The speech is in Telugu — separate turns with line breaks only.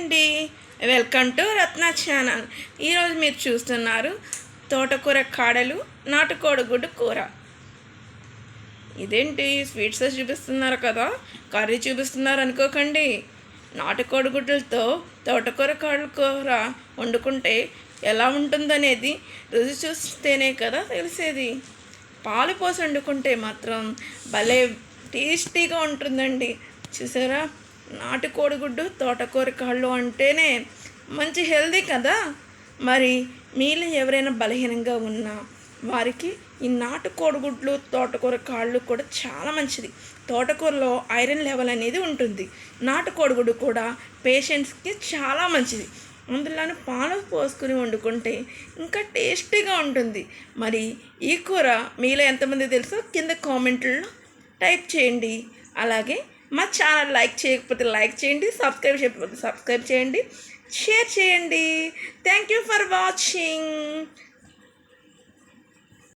అండి. వెల్కమ్ టు రత్న ఛానల్ ఈరోజు మీరు చూస్తున్నారు తోటకూర కాడలు నాటుకోడి గుడ్డు కూర. ఇదేంటి? స్వీట్స్ చూపిస్తున్నారు కదా? కర్రీ చూపిస్తున్నారు అనుకోకండి. నాటుకోడి గుడ్డలతో తోటకూర కాడల కూర వండుకుంటే ఎలా ఉంటుందనేది రుచి చూస్తేనే కదా తెలిసేది. పాలు పోసి వండుకుంటే మాత్రం భలే టేస్టీగా ఉంటుందండి. చూసారా? నాటు కోడిగుడ్డు తోటకూర కాళ్ళు అంటేనే మంచి హెల్దీ కదా? మరి మీలో ఎవరైనా బలహీనంగా ఉన్నా వారికి ఈ నాటు కోడిగుడ్లు తోటకూర కాళ్ళు కూడా చాలా మంచిది. తోటకూరలో ఐరన్ లెవెల్ అనేది ఉంటుంది. నాటు కోడిగుడ్డు కూడా పేషెంట్స్కి చాలా మంచిది. అందులోని పాలు పోసుకుని వండుకుంటే ఇంకా టేస్టీగా ఉంటుంది. మరి ఈ కూర మీలో ఎంతమంది తెలుసో కింద కామెంట్లో టైప్ చేయండి. అలాగే మా ఛానల్ లైక్ చేయకపోతే లైక్ చేయండి సబ్స్క్రైబ్ చేయకపోతే సబ్స్క్రైబ్ చేయండి షేర్ చేయండి. Thank you for watching